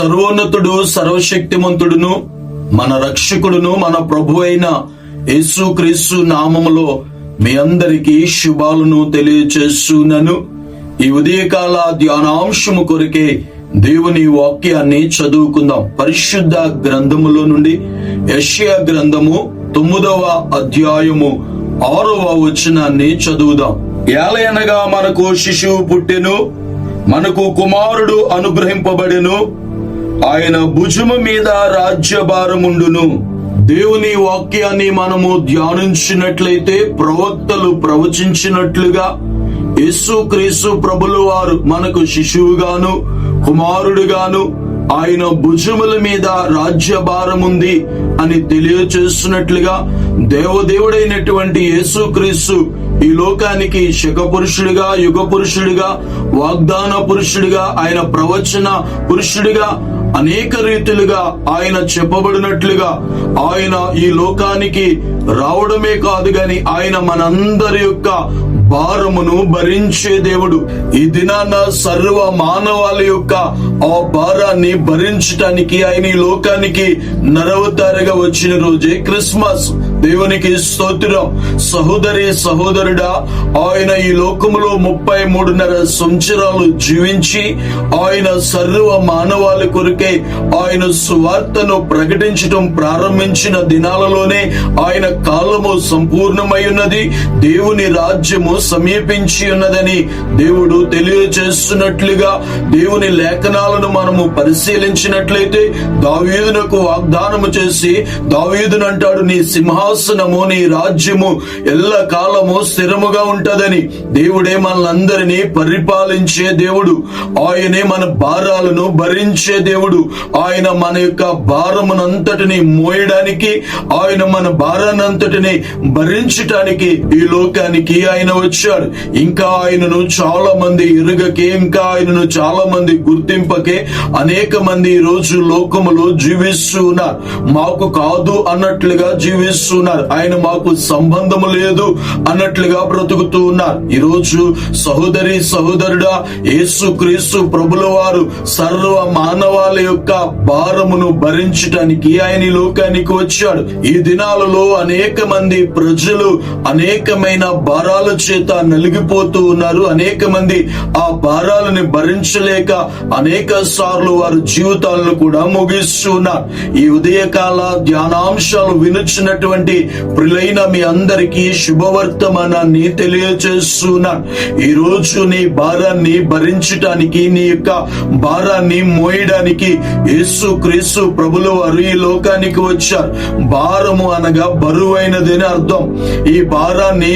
సర్వోన్నతుడు సర్వశక్తిమంతుడును మన రక్షకుడును మన ప్రభు అయిన యేసుక్రీస్తు నామములో మీ అందరికీ శుభాలను తెలియచేస్తున్నాను. ఈ ఉదయకాల ధ్యానాంశము కొరికే దేవుని వాక్యాన్ని చదువుకుందాం. పరిశుద్ధ గ్రంథములో నుండి యెషయా గ్రంథము తొమ్మిదవ అధ్యాయము ఆరవ వచనాన్ని చదువుదాం. ఏలయనగా మనకు శిశువు పుట్టెను మనకు కుమారుడు అనుగ్రహింపబడెను ఆయన భుజము మీద రాజ్యభారముండును. దేవుని వాక్యాన్ని మనము ధ్యానించినట్లయితే ప్రవక్తలు ప్రవచించినట్లుగా యేసు క్రీస్తు ప్రభులు వారు మనకు శిశువుగాను కుమారుడుగాను ఆయన భుజముల మీద రాజ్యభారం ఉంది అని తెలియచేస్తున్నట్లుగా దేవదేవుడైనటువంటి యేసుక్రీస్తు ఈ లోకానికి శక పురుషుడిగా యుగ పురుషుడిగా వాగ్దాన పురుషుడిగా ఆయన ప్రవచన పురుషుడిగా అనేక రీతిలుగా ఆయన చెప్పబడినట్లుగా ఆయన ఈ లోకానికి రావడమే కాదు గాని ఆయన మనందరి యొక్క భారమును భరించే దేవుడు. ఈ దినాన సర్వ మానవాళి యొక్క ఆ భారాన్ని భరించటానికి ఆయన ఈ లోకానికి నరవతారగా వచ్చిన రోజే క్రిస్మస్. దేవునికి స్తోత్రం. సహోదరి సహోదరుడా ఆయన ఈ లోకములో ముప్పై మూడున్నర సంవత్సరాలు జీవించి ఆయన సర్వ మానవాళి కొరకే ఆయన సువార్తను ప్రకటించడం ప్రారంభించిన దినాలలోనే ఆయన కాలము సంపూర్ణమై ఉన్నది. దేవుని రాజ్యము సమీపించి ఉన్నదని దేవుడు తెలియచేస్తున్నట్లుగా దేవుని లేఖనాలను మనము పరిశీలించినట్లయితే దావీదునకు వాగ్దానము చేసి దావీదును అంటాడు నీ సింహాసనము నీ రాజ్యము ఎల్ల కాలము స్థిరముగా ఉంటదని. దేవుడే మనలందరినీ పరిపాలించే దేవుడు. ఆయనే మన భారాలను భరించే దేవుడు. ఆయన మన యొక్క భారమునంతటిని మోయడానికి ఆయన మన భారానంతటిని భరించటానికి ఈ లోకానికి ఆయన వచ్చాడు. ఇంకా ఆయనను చాలా మంది ఎరుగకే ఇంకా ఆయనను చాలా మంది గుర్తింపకే అనేక మంది ఈ రోజు లోకములో జీవిస్తూ ఉన్నారు మాకు కాదు అన్నట్లుగా ఉన్నారు ఆయన మాకు సంబంధము లేదు అన్నట్లుగా బ్రతుకుతూ ఉన్నారు. ఈ రోజు సహోదరి సహోదరుడా యేసు క్రీస్తు ప్రభుల వారు సర్వ మానవాల యొక్క భారమును భరించటానికి ఆయన లోకానికి వచ్చాడు. ఈ దినాలలో అనేక మంది ప్రజలు అనేకమైన భారాల చేత నలిగిపోతూ ఉన్నారు. అనేక మంది ఆ భారాలను భరించలేక అనేక సార్లు వారి జీవితాలను కూడా ముగిస్తున్నారు. ఈ ఉదయకాల ధ్యానాంశాలు వినుచున్నటువంటి ప్రిలైన మీ అందరికీ శుభవర్తమానాన్ని తెలియచేస్తున్నాను ఈ రోజు నీ భారాన్ని భరించటానికి నీ యొక్క భారాన్ని మోయడానికి యేసు క్రీస్తు ప్రభుల వారు ఈ లోకానికి వచ్చారు. భారము అనగా బరువైనది అని అర్థం. ఈ భారాన్ని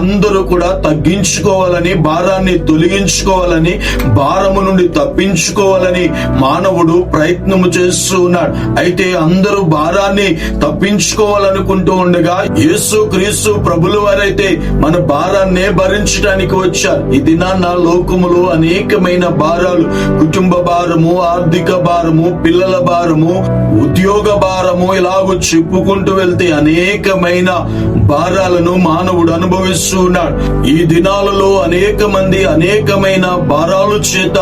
అందరూ కూడా తగ్గించుకోవాలని భారాన్ని తొలగించుకోవాలని భారము నుండి తప్పించుకోవాలని మానవుడు ప్రయత్నము చేస్తూ ఉన్నాడు అయితే అందరూ భారాన్ని తప్పించుకోవాలనుకుంటూ ఉండగా యేసు క్రీస్తు ప్రభుల వారైతే మన భారాన్నే భరించడానికి వచ్చారు. ఈ దినాన్న లోకములో అనేకమైన భారాలు కుటుంబ భారము ఆర్థిక భారము పిల్లల భారము ఉద్యోగ భారము ఇలాగో చెప్పుకుంటూ వెళ్తే అనేకమైన భారాలను మానవుడు అనుభవిస్తూ ఉన్నాడు. ఈ దినాలలో అనేక మంది అనేకమైన భారాలు చేత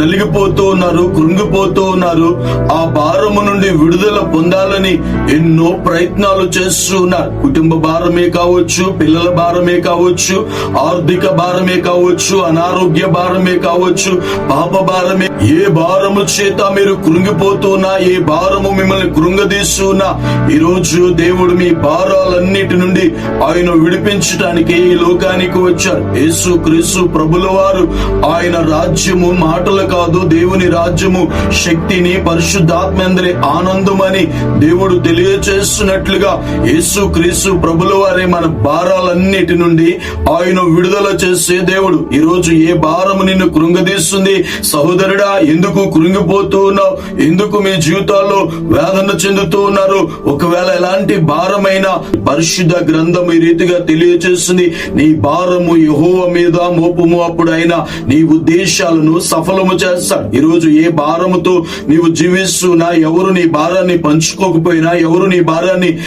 నలిగిపోతూ ఉన్నారు కృంగిపోతూ ఉన్నారు. ఆ భారము నుండి విడుదల పొందాలని ఎన్నో ప్రయత్నాలు చేస్తూ ఉన్నారు కుటుంబ భారమే కావచ్చు పిల్లల భారమే కావచ్చు ఆర్థిక భారమే కావచ్చు అనారోగ్య భారమే కావచ్చు పాప భారమే. ఏ భారము చేత మీరు కృంగిపోతున్నా ఏ భారము మిమ్మల్ని కృంగదీస్తున్నా ఈ రోజు దేవుడు మీ భారాలన్నిటి నుండి ఆయన విడిపించడానికి ఈ లోకానికి వచ్చారు. యేసు క్రీస్తు ప్రభుల వారు ఆయన రాజ్యము మాటలు కాదు దేవుని రాజ్యము శక్తిని పరిశుద్ధాత్మేంద్రి ఆనందమని దేవుడు తెలియచేస్తున్నట్లుగా యేసు క్రీస్తు ప్రభుల వారి మన భారాలన్నిటి నుండి ఆయన విడుదల చేసే దేవుడు. ఈ రోజు ఏ భారము నిన్ను కృంగదీస్తుంది? సహోదరుడా ఎందుకు కృంగిపోతూ ఉన్నావు? ఎందుకు మీ జీవితాల్లో వేదన చెందుతూ ఉన్నారు? ఒకవేళ ఎలాంటి భారమైన పరిశుద్ధ గ్రంథం ఈ రీతిగా తెలియజేస్తుంది నీ భారము యహోవ మీద మోపము అప్పుడు ఆయన నీ ఉద్దేశాలను సఫలము చేస్తాడు ఈరోజు ఏ భారముతో నీవు జీవిస్తున్నా ఎవరు నీ భారాన్ని పంచుకోకపోయినా ఎవరు నీ భారాన్ని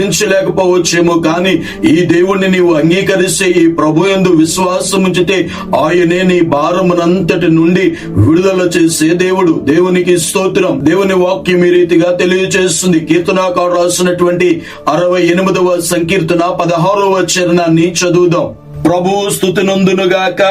తగ్గించలేకపోవచ్చేమో కానీ ఈ దేవుణ్ణి నీవు అంగీకరిస్తే ఈ ప్రభు యందు విశ్వాసం ఉంచితే ఆయనే నీ భారమునంతటి నుండి విడుదల చేసే దేవుడు. దేవునికి స్తోత్రం. దేవుని వాక్యం ఈ రీతిగా తెలియజేస్తుంది కీర్తనాకారు రాసినటువంటి అరవై ఎనిమిదవ సంకీర్తన పదహారవ చరణాన్ని చదువుదాం. ప్రభు స్థుతి నందునుగాక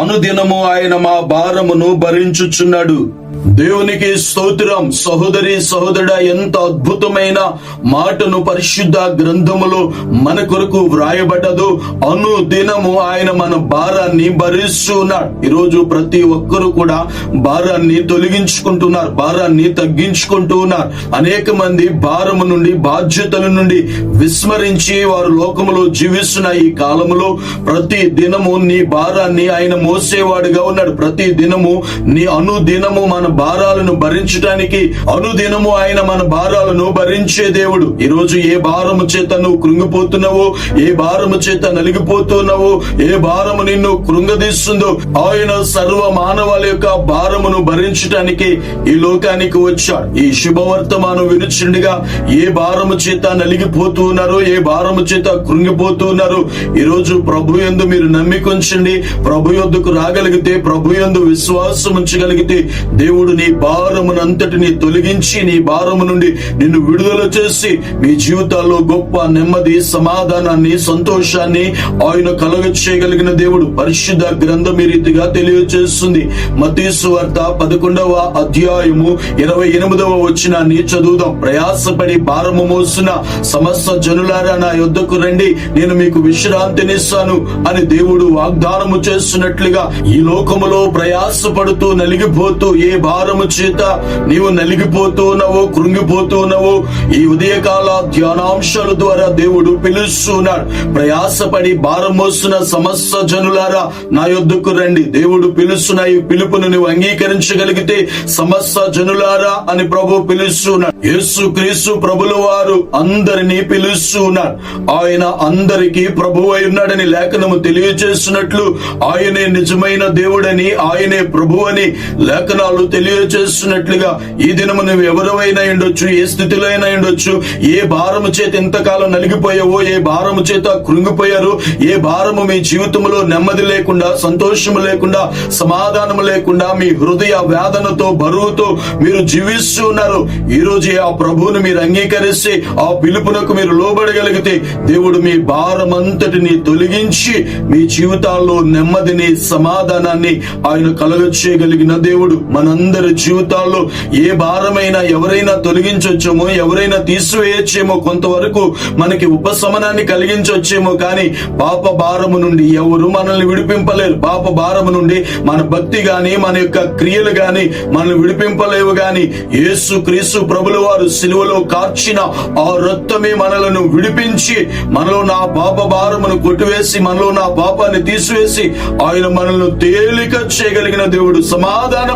అనుదినము ఆయన మా భారమును భరించుచున్నాడు. దేవునికి స్తోత్రం. సహోదరి సహోదరుడ ఎంత అద్భుతమైన మాటను పరిశుద్ధ గ్రంథములో మన కొరకు వ్రాయబడ్డదు. అను దినము ఆయన మన భారాన్ని భరిస్తున్నాడు. ఈరోజు ప్రతి ఒక్కరు కూడా భారాన్ని తొలగించుకుంటున్నారు భారాన్ని తగ్గించుకుంటూ ఉన్నారు అనేక మంది భారము నుండి బాధ్యతల నుండి విస్మరించి వారు లోకములో జీవిస్తున్న ఈ కాలములో ప్రతి దినము నీ భారాన్ని ఆయన మోసేవాడుగా ఉన్నాడు. ప్రతి దినము నీ అనుదినము మన భారాలను భరించడానికి అనుదినము ఆయన మన భారాలను భరించే దేవుడు. ఈరోజు ఏ భారము చేత నువ్వు కృంగిపోతున్నావో ఏ భారము చేత నలిగిపోతున్నావో ఏ భారము నిన్ను కృంగదీస్తుందో ఆయన సర్వ మానవాల యొక్క భారమును భరించడానికి ఈ లోకానికి వచ్చాడు. ఈ శుభవర్తమానం వినుచుండగా ఏ భారము చేత నలిగిపోతూ ఉన్నారో ఏ భారము చేత కృంగిపోతూ ఉన్నారో ఈ రోజు ప్రభు యందు మీరు నమ్మికొంచండి. ప్రభు యొద్దకు రాగలిగితే ప్రభు యందు విశ్వాసం ఉంచగలిగితే దేవుడు దేవుడు నీ భారమునంతటిని తొలగించి నీ భారము నుండి నిన్ను విడుదల చేసి మీ జీవితాల్లో గొప్ప నెమ్మది సమాధానాన్ని సంతోషాన్ని ఆయన కలగ చేయగలిగిన దేవుడు పరిశుద్ధ గ్రంథం ఈ రీతిగా తెలియజేస్తుంది మతీసు వార్త పదకొండవ అధ్యాయము ఇరవై ఎనిమిదవ వచ్చినాన్ని చదువుదాం. ప్రయాసపడి భారము మోసిన సమస్త జనులారా నా యొద్దకు రండి నేను మీకు విశ్రాంతినిస్తాను అని దేవుడు వాగ్దానము చేస్తున్నట్లుగా ఈ లోకములో ప్రయాసపడుతూ నలిగిపోతూ ఏ భారము చేత నీవు నలిగిపోతున్నావో కృంగిపోతున్నావో ఈ ఉదయకాల ధ్యానాంశాల ద్వారా దేవుడు పిలుస్తున్నాడు. ప్రయాసపడి భారం మోస్తున్న సమస్త జనులారా నా యొద్దకు రండి. దేవుడు పిలుస్తున్న ఈ పిలుపును నువ్వు అంగీకరించగలిగితే సమస్త జనులారా అని ప్రభు పిలుస్తున్నాడు. యేసు క్రీస్తు ప్రభుల వారు అందరినీ పిలుస్తున్నాడు. ఆయన అందరికీ ప్రభు అయి ఉన్నాడని లేఖనము తెలియజేస్తున్నట్లు ఆయనే నిజమైన దేవుడని ఆయనే ప్రభు అని లేఖనాలు తెలియజేస్తున్నట్లుగా ఈ దినము నువ్వు ఎవరైనా ఉండొచ్చు ఏ స్థితిలో అయినా ఉండొచ్చు ఏ భారము చేత ఎంతకాలం నలిగిపోయావో ఏ భారము చేత కృంగిపోయారు ఏ భారము మీ జీవితంలో నెమ్మది లేకుండా సంతోషము లేకుండా సమాధానము లేకుండా మీ హృదయ వేదనతో బరువుతో మీరు జీవిస్తూ ఉన్నారు. ఈ రోజు ఆ ప్రభువును మీరు అంగీకరిస్తే ఆ పిలుపునకు మీరు లోబడగలిగితే దేవుడు మీ భారమంతటిని తొలగించి మీ జీవితాల్లో నెమ్మదిని సమాధానాన్ని ఆయన కలగ చేయగలిగిన దేవుడు మనందరూ. జీవితాల్లో ఏ భారమైనా ఎవరైనా తొలగించొచ్చేమో ఎవరైనా తీసివేయచ్చేమో కొంతవరకు మనకి ఉపశమనాన్ని కలిగించొచ్చేమో కానీ పాప భారము నుండి ఎవరు మనల్ని విడిపింపలేరు. పాప భారము నుండి మన భక్తి గాని మన యొక్క క్రియలు గాని మనల్ని విడిపింపలేవు గాని యేసు క్రీస్తు ప్రభుల వారు సిలువలో కార్చిన ఆ రక్తమే మనలను విడిపించి మనలో నా పాప భారమును కొట్టివేసి మనలో నా పాపాన్ని తీసివేసి ఆయన మనల్ని తేలిక చేయగలిగిన దేవుడు సమాధాన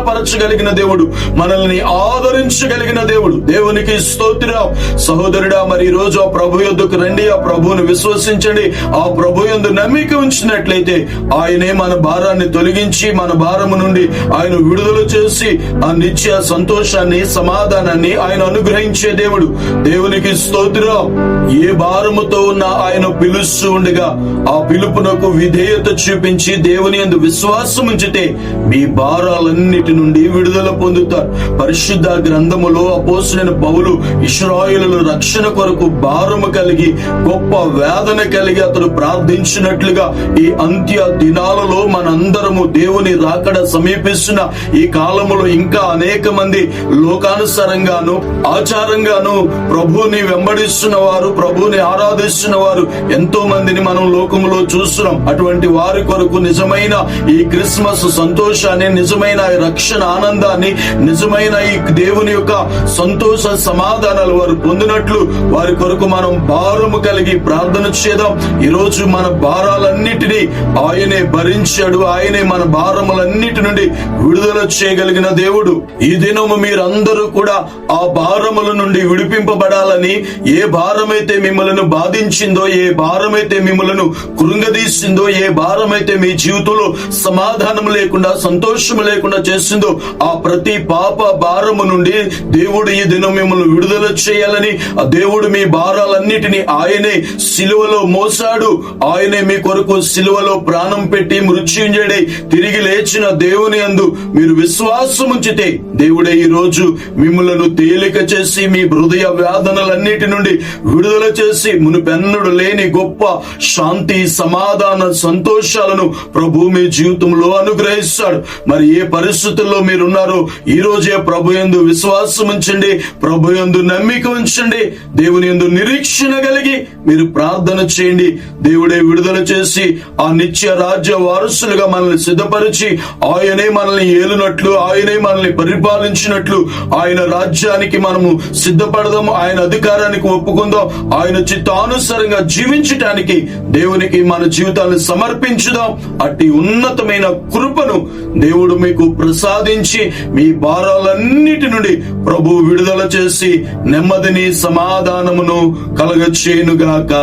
పరచగలిగిన దేవుడు మనల్ని ఆదరించగలిగిన దేవుడు. దేవునికి స్తోత్రం. సహోదరుడా మరి రోజు ఆ ప్రభు యొద్దకు రండి ఆ ప్రభువును విశ్వసించండి. ఆ ప్రభు యందు నమ్మిక ఉంచినట్లయితే ఆయనే మన భారాన్ని తొలగించి మన భారము నుండి ఆయన విడుదల చేసి ఆ నిత్య సంతోషాన్ని సమాధానాన్ని ఆయన అనుగ్రహించే దేవుడు. దేవునికి స్తోత్రం. ఏ భారముతో ఉన్న ఆయన పిలుస్తూ ఉండగా ఆ పిలుపునకు విధేయత చూపించి దేవుని ఎందు విశ్వాసం ఉంచితే మీ భారాలన్నిటి నుండి విడుదల పొందుతారు. పరిశుద్ధ గ్రంథములో అపోసిన పౌలు ఇస్రాయేలుల రక్షణ కొరకు భారము కలిగి గొప్ప వేదన కలిగి అతడు ప్రార్థించినట్లుగా ఈ అంత్య దినాలలో మనందరము దేవుని రాకడ సమీపిస్తున్న ఈ కాలములో ఇంకా అనేక మంది లోకానుసారంగాను ఆచారంగాను ప్రభువుని వెంబడిస్తున్న వారు ప్రభువుని ఆరాధిస్తున్న వారు ఎంతో మందిని మనం లోకములో చూస్తున్నాం. అటువంటి వారి కొరకు నిజమైన ఈ క్రిస్మస్ సంతోషాన్ని నిజమైన రక్షణ ఆనంద ఆనందాన్ని నిజమైన ఈ దేవుని యొక్క సంతోష సమాధానాలు వారు పొందినట్లు వారి కొరకు మనం భారము కలిగి ప్రార్థన చేద్దాం. ఈరోజు మన భారాలన్నిటినీ ఆయనే భరించాడు. ఆయనే మన భారములన్నిటి నుండి విడుదల చేయగలిగిన దేవుడు. ఈ దినము మీరందరూ కూడా ఆ భారముల నుండి విడిపింపబడాలని ఏ భారమైతే మిమ్మల్ని బాధించిందో ఏ భారమైతే మిమ్మల్ని కృంగదీసిందో ఏ భారమైతే మీ జీవితంలో సమాధానం లేకుండా సంతోషం లేకుండా చేసిందో ఆ ప్రతి పాప భారము నుండి దేవుడు ఈ దినం మిమ్మల్ని విడుదల చేయాలని ఆ దేవుడు మీ భారాలన్నిటిని ఆయనే సిలువలో మోసాడు. ఆయనే మీ కొరకు సిలువలో ప్రాణం పెట్టి మృత్యుంజడి తిరిగి లేచిన దేవుని అందు మీరు విశ్వాసం ఉంచితే దేవుడే ఈ రోజు మిమ్మలను తేలిక చేసి మీ హృదయ వేదనలన్నిటి నుండి విడుదల చేసి మునుపెన్నడు లేని గొప్ప శాంతి సమాధాన సంతోషాలను ప్రభు మీ జీవితంలో అనుగ్రహిస్తాడు. మరి ఏ పరిస్థితుల్లో మీరున్నారు? వారు ఈ రోజే ప్రభు ఎందు విశ్వాసం ఉంచండి. ప్రభు ఎందు నమ్మిక ఉంచండి. దేవుని ఎందు నిరీక్షణ కలిగి మీరు ప్రార్థన చేయండి. దేవుడే విడుదల చేసి ఆ నిత్య రాజ్య వారసులుగా మనల్ని సిద్ధపరిచి ఆయనే మనల్ని ఏలునట్లు ఆయనే మనల్ని పరిపాలించినట్లు ఆయన రాజ్యానికి మనము సిద్ధపడదాము ఆయన అధికారానికి ఒప్పుకుందాం ఆయన చిత్తానుసారంగా జీవించటానికి దేవునికి మన జీవితాన్ని సమర్పించుదాం. అట్టి ఉన్నతమైన కృపను దేవుడు మీకు ప్రసాదించి మీ భారాలన్నిటి నుండి ప్రభు విడుదల చేసి నెమ్మదిని సమాధానమును కలగచేయునుగాక.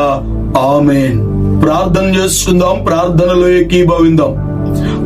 ఆమెన్. ప్రార్థన చేసుకుందాం ప్రార్థనలో ఏకీభవిందాం.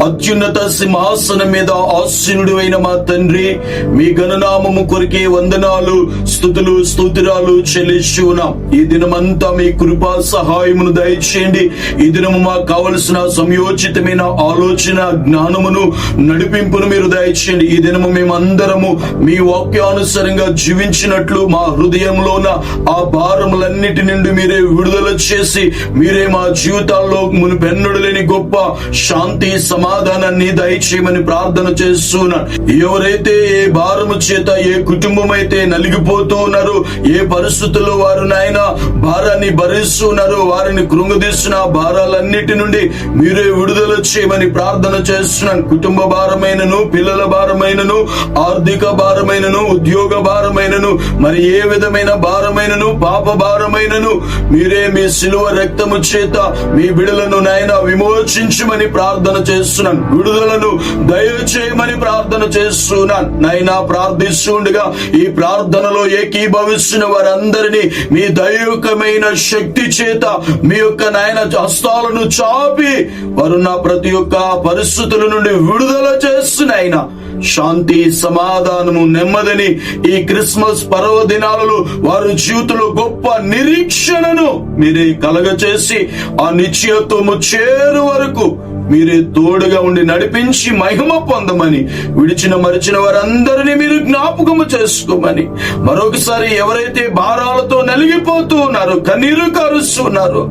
అత్యున్నత సింహాసనం మీద ఆశీనుడు అయిన మా తండ్రి మీ గణనామము కొరికే వందనాలు స్థుతులు స్తోత్రాలు చెల్లించి ఉన్నాం. ఈ దినమంతా మీ కృపా సహాయమును దయచేయండి. ఈ దినము మాకు కావలసిన సంయోచితమైన ఆలోచన జ్ఞానమును నడిపింపును మీరు దయచేయండి. ఈ దినము మేమందరము మీ వాక్యానుసారంగా జీవించినట్లు మా హృదయంలోన ఆ భారములన్నిటి నుండి మీరే విడుదల చేసి మీరే మా జీవితాల్లో మునుపెన్నడు లేని గొప్ప శాంతి సమాధానాన్ని దయచేయమని ప్రార్థన చేస్తున్నాను ఎవరైతే ఏ భారము చేత ఏ కుటుంబం అయితే నలిగిపోతూ ఉన్నారో ఏ పరిస్థితుల్లో వారు నాయన భారాన్ని భరిస్తున్నారో వారిని కృంగదీస్తున్న భారాలన్నిటి నుండి మీరే విడుదల చేయమని ప్రార్థన చేస్తున్నాను. కుటుంబ భారమైనను పిల్లల భారమైనను ఆర్థిక భారమైనను ఉద్యోగ భారమైనను మరి ఏ విధమైన భారమైనను పాప భారమైనను మీరే మీ సిలువ రక్తము చేత మీ బిడలను నాయన విమోచించమని ప్రార్థన చేస్తున్నాను. విడుదలను దయచేయమని ప్రార్థన చేస్తున్నాను. నైనా ప్రార్థిస్తుండగా ఈ ప్రార్థనలో ఏకీభవిస్తున్న వారందరినీ మీ దైవికమైన శక్తి చేత మీ యొక్క నాయన హస్తాలను చాపి వారున్న ప్రతి ఒక్క పరిస్థితుల నుండి విడుదల చేస్తున్నాయన శాంతి సమాధానము నెమ్మదిని ఈ క్రిస్మస్ పర్వదినాలలో వారి జీవితంలో గొప్ప నిరీక్షణను మీరే కలగచేసి ఆ నిశ్చయత్వము చేరు వరకు మీరే తోడుగా ఉండి నడిపించి మహిమ పొందమని విడిచిన మరిచిన వారందరినీ మీరు జ్ఞాపకము చేసుకోమని. మరొకసారి ఎవరైతే భారాలతో నలిగిపోతూ ఉన్నారో కన్నీరు కారుస్తున్నారు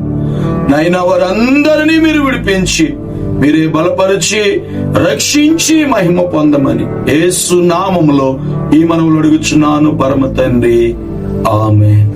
నైనా వారందరినీ మీరు విడిపించి మీరే బలపరిచి రక్షించి మహిమ పొందమని. ఏసు నామములో ఈ మనవులు అడుగుచున్నాను పరమ తండ్రి. ఆమె